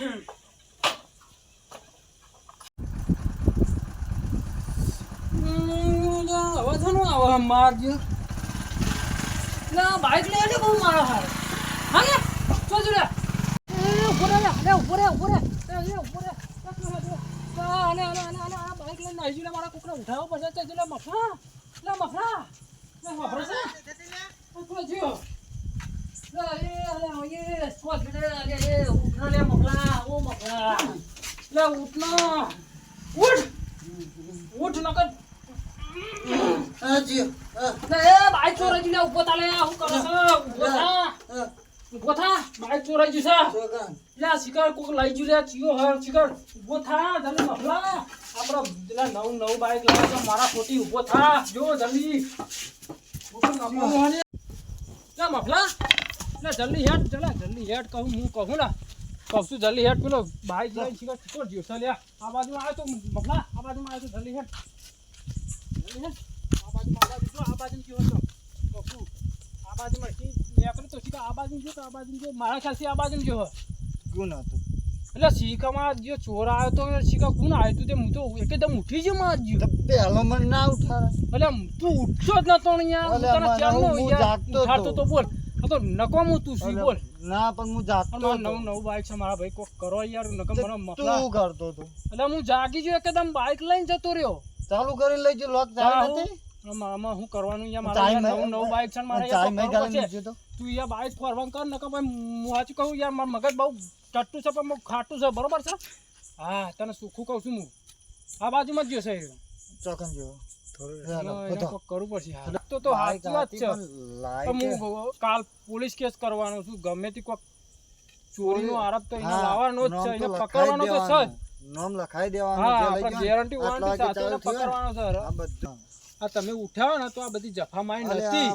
હવે થાનું આવે મારજો ના બાઈક લઈ લે બહુ મારો હાર હા ને ચો જોડે ઊભો રે લે ઊભો રે ઊભો રે એ ઊભો રે આને આને અને આને આ બાઈક લઈને નાઈ જોડે મારા કુકરા ઉઠાવો પડશે તે જોડે મફરા લે મફરા લે મફરા છે લે મારા ખોટી ઊભો થા જો જલ્દી હોય ને. જલ્દી હેડ ચલા જલ્દી હેડ કહું હું કહું ને. કહું છું જલ્દી હેડ પેલો બાઈક લઈને શિકાર છોડ ગયો છે આ બાજુ આવ્યો તો મફલા આ બાજુ આવ્યો તો જલ્દી હેડ. જલ્દી હેડ. આ બાજુ આ બાજુ કેવો છો? કહું આ બાજુમાં નીકળે તો શિકાર આ બાજુ જો તો આ બાજુ જો. મારા ખ્યાલથી આ બાજુ જો. ગુણ હતું. એટલે શીખામાં જે ચોર આવ્યો તો શીખા કોણ આવ્યું તું તે હું તો એકદમ ઉઠી જ માં જ તો પેલો મને ના ઉઠાડે. એટલે તું ઉઠશો જ નતો ચાલનો જાગતો તો બોલ. તો નકોમું તું સી બોલ? ના પણ હું જાતો હતો. નવું નવું બાઈક છે મારા ભાઈ કોક કરો યાર નકમ તો મને તું મફલા. શું કરતો હતો? એટલે હું જાગી જો એકદમ બાઈક લઈને જતો રહ્યો. ચાલુ કરીને લઈ જો લોક જાય નથી? આમાં હું કરવાનું યાર મારા નવું નવું બાઈક છે મારા યાર મેં ગાળી તો. તું યાર બાઈક ફરવાનું કર નકમ ભાઈ હું સાચું કહું યાર મારું મગજ બહુ ટટ્ટું છે પણ ખાટું છે બરોબર છે? હા તને સુખું કહું છું હું. આ બાજુમાં જ જશે ચોકન જેવો કરવું પડશે. તો તો સાચી વાત છે. હું કાલ પોલીસ કેસ કરવાનો છું. ગમે તે કોક ચોરીનો આરોપ તો એને લાવવાનો જ છે. એને પકડવાનો તો નામ લખાઈ દેવાનું ગેરંટી વોરંટી સાથે એને ચાલુ થયું ને, પકડવાનો છે આ બધું. આ તમે ઉઠાવો ને તો આ બધી જફા મારી અલ્યા, નથી.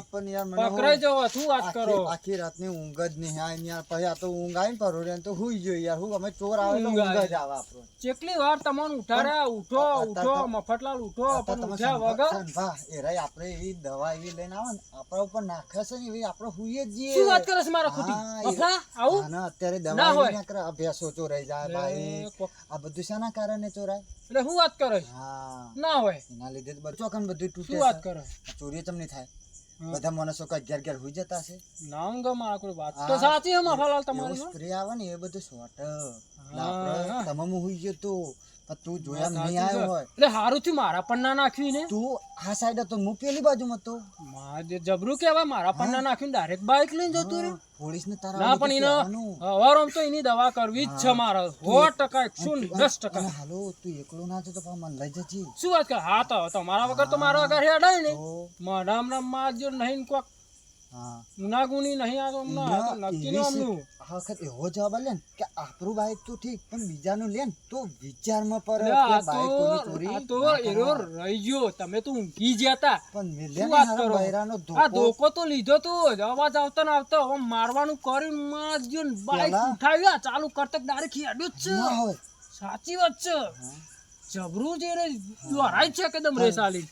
પકડાઈ જવો શું વાત કરો? આખી રાતની ઊંઘ જ નહીં આવે યાર પછી આ તો ઊંઘ આવીને પરો રે તો હુઈ ગયો યાર. હું અમે ચોર આવે તો ઊંઘ જ આવે આપણો. કેટલી વાર તમને ઉઠાડ્યા? ઉઠો ઉઠો મફતલાલ ઉઠો પણ ઉઠ્યા વગર? એ એરાય આપણે એવી દવા એવી લઈને આવે ને આપણા ઉપર નાખે છે ને એવી આપણે હુઈએ જ જઈએ. શું વાત કરે છે મારા ખોટી? અફલા એ- આવું? ના, અત્યારે દવા હોય. ના કરે. અભ્યાસો ચોરાઈ જાય ભાઈ. આ બધું શાના કારણે ચોરાય? એટલે શું વાત કરે? હા. ના હોય. એના લીધે બધું ચોકન બધું શું વાત કરે? ચોરી ચમ નહીં થાય. બધા માણસો કઈ ઘેર ઘેર હોઈ જતા છે નામ ગમ મારા વાત. તો સાચી મફાલાલ એવું તમારી સ્પ્રે આવે ને એ બધું શોર્ટ તમામ હોઈ ગયો તો. તું જોયા નહીં આવ્યો હોય. એટલે હારું થયું મારા પણ ના નાખ્યું ને તું આ સાઈડ હતો હું પેલી બાજુમાં તો મારે જે જબરું કેવા મારા પણ ના નાખ્યું ડાયરેક્ટ બાઇક લઈને જતું રહ્યું. પોલીસ ને તારા ના પણ એને હવારોમ તો એની દવા કરવી જ છે મારે. સો ટકા એકસો દસ ટકા. હાલો તું એકલો ના જતો પણ મને લઈ જજે. શું વાત કરે? હા તો તમારા વગર તો મારા વગર હેડાય ને તો? મારા હમણાં માં જો નહીં કોક ગુનાગુની નહીં આ તો નક્કી નો આમનું વખત એવો જવાબ ને કે આપણું બાઈક તો ઠીક પણ બીજાનું લે ને તો વિચારમાં પર એટલે કે બાઈક તો ચોરી આ તો એરો રહી ગયો. તમે તો ઊંઘી ગયા તા પણ મિલે વાત કરો? બૈરાનો આ ધોકો. ધોકો તો લીધો તો અવાજ આવતો ને આવતો. હવે મારવાનું કર્યું માં જો બાઈક ઉઠાવ્યા ચાલુ કરતક ડાયરેક્ટ હેડ્યો જ છે. સાચી વાત છે. જબરું જે છે કે રેસ આલી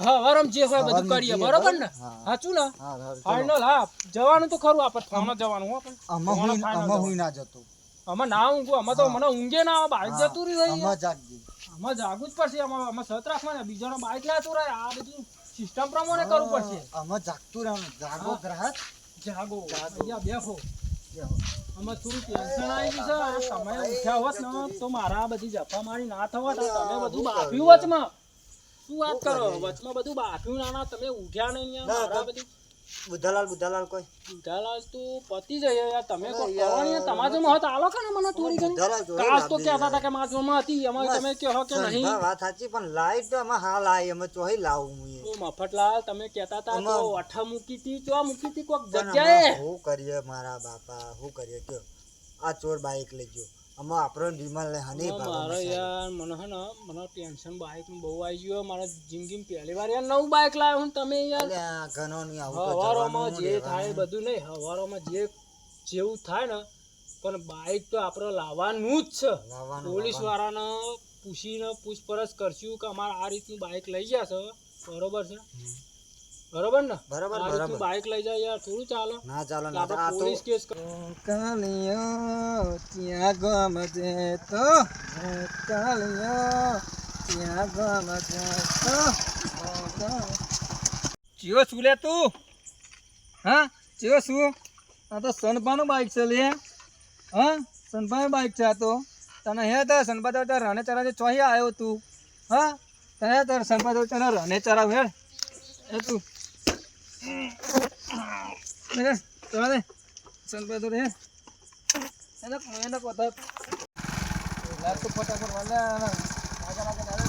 હા વરમ જે હોય બધું કરીએ બરોબર ને? સાચું ને? હા જવાનું તો ખરું આપણે જવાનું હો પણ. ના જતો. અમે ના ઊંઘું અમે તો મને ઊંઘે ના આવે જતું જાગજે. અમે જાગવું જ પડશે અમે અમે સત રાખવાના બીજાનો બાઈક લાતું રહે આ બધું સિસ્ટમ પ્રમાણે કરવું પડશે. આમાં જાગતું રહેવાનું. જાગો. ગ્રાહક. જાગો. જાગો. અહીંયા બેહો. જાઓ. અમે થોડું ટેન્શન આવી ગયું છે. તમે ઉઠ્યા હોત ને તો મારા બધી જફા મારી ના થવા તમે બધું બાફ્યું વચમાં શું વાત કરો? વચમાં બધું બાફ્યું ના ના તમે ઉઠ્યા નહીં. મારા બધી બુધાલાલ બુધાલાલ કોઈ? ઉઠાલાલ તો પતી જાય યાર તમે કો કરવાની તમારે તમારા હતા આલો કે મને થોડી ઘણી કાસ તો કહેતા હતા કે મારા જોડમાં હતી એમાં તમે કહો કે નહીં. વાત સાચી પણ લાઈટ તો આમાં હાલ આવી અમે ચોહી લાવું હું એ. મફતલાલ તમે કહેતા હતા તો અઠા મૂકી હતી ચો મૂકી હતી કોક જગ્યાએ? હું કરીએ મારા બાપા હું કરીએ કયો? આ ચોર બાઈક લઈ ગયો. આમાં આપણો વિમલ ને હની હા, મારે યાર મને હે ને મને ટેન્શન બાઇકનું બહુ આવી ગયું મારા જિંદગી પહેલી વાર યાર નવું બાઇક લાવ્યો હું તમે યાર. ઘણો નહીં આવું હવારોમાં જે થાય બધું નહીં હવારોમાં જે જેવું થાય ને પણ બાઇક તો આપણે લાવવાનું જ છે. પોલીસ વાળાને પૂછીને પૂછપરછ કરશું કે અમારે આ રીતનું બાઇક લઈ ગયા છે. બરોબર છે? બરોબર ને? બરાબર, બરાબર. બાઇક લઈ જાય યાર થોડું ચાલે. ના ચાલો ના આ તો પોલીસ કેસ કાલિયો ત્યાં તો કાલિયો ત્યાં તો ચિયો શું લે તું? હા ચિયો શું? આ તો સનપાનું બાઇક છે લે. હા સનપાનું બાઈક છે આ તો. તને હે તો સનપા તો રણે ચરાજે ચોહી આવ્યો તું. હા તને તો સનપા તો તને રને ચરાવ હેડ. એ તું. દે સનપા તો રે એને એને কথা લાગ તો ફટાફટ વાલે આગળ આગળ આવે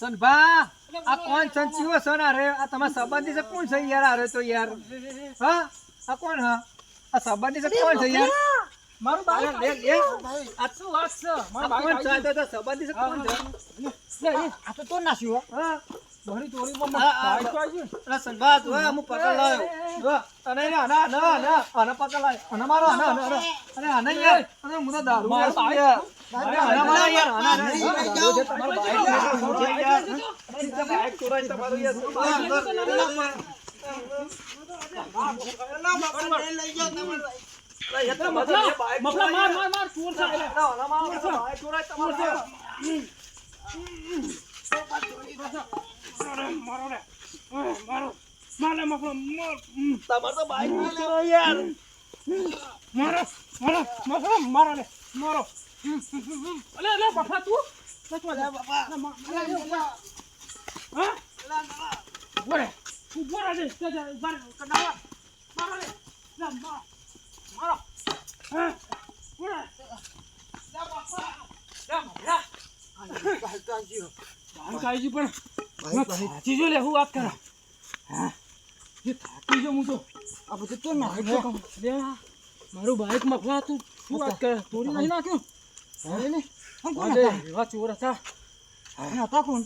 સંભા આ કોણ સંચીવો છે ને અરે આ તમારા સંબંધી છે કોણ છે યાર અરે તો યાર હા આ કોણ હા આ સંબંધી છે કોણ છે યાર? મારું અરે લે લે આ શું વાત છે? મારું આવી આ તો સંબંધી છે કોણ છે? આ તો તો નાખ્યું હા. મારી ચોરીમાં આ- તો આવી અરે સંભા તું હું પકડ લાયો. અને એને આના આના આના આના પકડ લાયો. આના મારો આના આના અરે આના યાર. અરે હું તો દારૂ મારો બાઈક. અરે આના મારો યાર. આના નહીં. તમારો બાઈક અરે બાઈક ચોરાય તમારું યાર. મફલા, મફલા, માર. માર, માર, ચોર છે. મારો રે. મારો. મારે મફલા, માર. તમારું તો બાઈક ચોરાય યાર મારો મારો મારો મારો લે મારો. અલે અલે બાપા તું બચવા જા બાપા હા રે ઊભો રે લે જા જા ઊભા રે કડાવા મારો લે જા મારો મારો હા. રે જા બાપા જા મારા ગયું પણ. થાકી જો લે હું વાત કરે? હા. એ થાકી જો હું તો. આ બધું તો નાખ્યું. લે મારું બાઈક મફલા તું. શું વાત કરે? તોડી નહીં નાખ્યું? અરે ને, કોણ હતા? એવા ચોર હતા. હતા કોણ?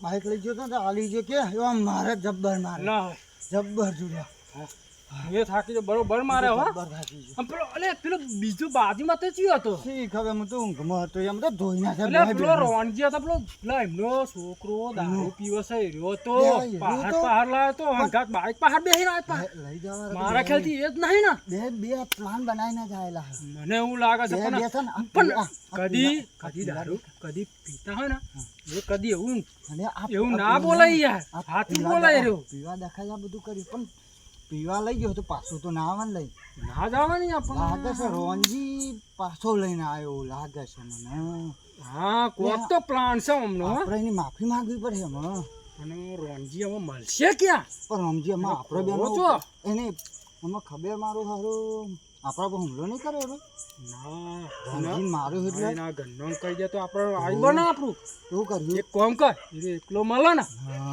બાઈક લઈ ગયો તો હાલી ગયો કે એવા મારે જબ્બર મારે જબ્બર જોડ્યા એ થાકી તો બરોબર મારે હો. પેલો અલે પેલો બીજો બાજુમાં તો ચિયો હતો? ઠીક હવે હું તો ઊંઘમાં હતો એમ તો ધોઈ નાખ્યા એટલે પેલો રોણજી હતો પેલો પેલા એમનો છોકરો દારૂ પીવો છે રહ્યો તો પહાડ? પહાડ લાવ્યો તો હંગાત બાઈક પહાડ બેહી રહ્યો હતો. લઈ જવા મારા ખ્યાલથી એ જ નહીં ને? બે બે પ્લાન બનાવીને જાયેલા મને એવું લાગે છે પણ પણ કદી કદી દારૂ કદી પીતા હોય ને એ કદી એવું એવું ના બોલાય યાર હાથી બોલાય રહ્યો. પીવા દેખાય બધું કર્યું પણ પીવા લઈ ગયો તો પાછું તો ના આવવાનું લઈ. ના જવાની લાગે છે રોનજી પાછો લઈને આવ્યો લાગે છે મને. હા કોક તો પ્લાન છે હમણો આપણે એની માફી માંગવી પડે હમણાં અને રોનજી હવે મળશે ક્યાં? પણ રોનજી એમાં આપણે બે છો? એને એમાં ખબર મારું સારું આપણા પર હુમલો નહીં કરે ના મારું એટલે? ના ગન્નો કરી દે તો આપણે આવી બને આપણું. એવું કર્યું? એક કોમ કર એકલો મળો ને.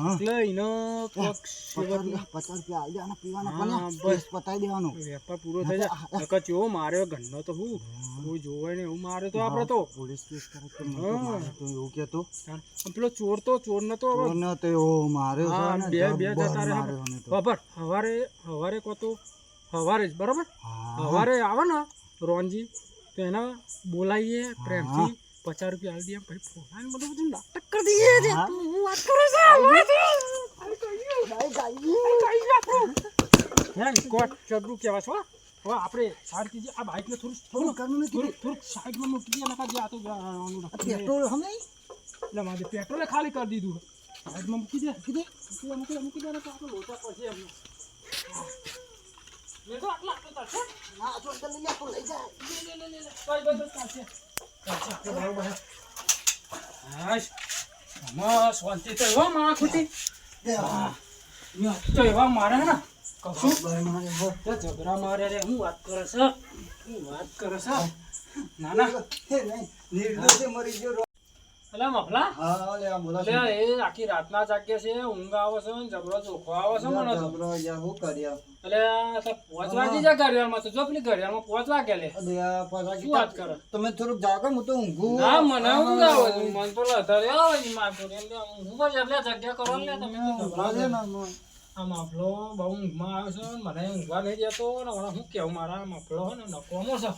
એટલે એનો પચાસ રૂપિયા આવી જાય પીવાના પણ બસ. પતાવી દેવાનો. વેપાર પૂરો થઈ જાય. નકર જો માર્યો ગન્નો તો હું કોઈ જોવે ને એવું મારે તો આપણે તો. પોલીસ કેસ કરે તો તો હા. તો એવું કહેતો. પેલો ચોર તો ચોર ન તો ચોર ન તો એવો માર્યો હા ને, બે બે જતા રહે. તો. ખબર હવારે હવારે કો તો હવારે જ બરાબર? સવારે આવે ને રોનજી તો એને બોલાવીએ પ્રેમથી. પચાસ રૂપિયા આપી દઈએ પછી ફોલાઈને બધું બધું નાટક કરી દઈએ છે. તું હું વાત કરું છું કોટ ચડરું કહેવાય છે? હો. હવે આપણે સાઈડથી જે આ બાઇકને થોડું થોડું કરવું ને થોડું થોડુંક સાઈડમાં મૂકી દઈએ નકર જે આ તો આનું પેટ્રોલ હમે એટલે મારે પેટ્રોલે ખાલી કરી દીધું. સાઈડમાં મૂકી દે. મૂકી દે? મૂકી દે મૂકી દે મૂકી દે ને તો આપણે લોચા પડશે એમને લે તો આટલા આટલા ચાલશે? ના તો અંદર લઈ લે તો લઈ જાય લે, લે, લે, લે, લે. બસ, બસ, બરાબર છે. હાશ. આમાં શાંતિ તો એવા માં ખુટી તો એવા મારે ને કશું તો ઝઘડા મારે રે હું વાત કરે છે હું વાત કરે છે ના ના નિર્દોષે મરી ગયો એટલે મફલા? હા લે આ બોલા એ આખી રાતના જાગ્યા છે ઊંઘ આવે છે ને ઝઘડો ચોખ્ખો આવે છે મને જબરો યાર હું કર્યા એટલે આ તો પાંચ વાગી ઘડિયાળમાં તો. જો પેલી ઘડિયાળમાં પાંચ વાગે લે. અરે આ વાત કરો? તમે થોડુંક જાગો હું તો ઊંઘું? ના મને ઊંઘ આવે મન તો લધારે આવે છે માથું. એટલે ઊંઘું જ એટલે જગ્યા કરો ને તમે તો આ માફલો બહુ ઊંઘમાં આવ્યો છે મને ઊંઘવા નહીં દેતો ને શું કેવું મારા માફલો ને નકોમો છે.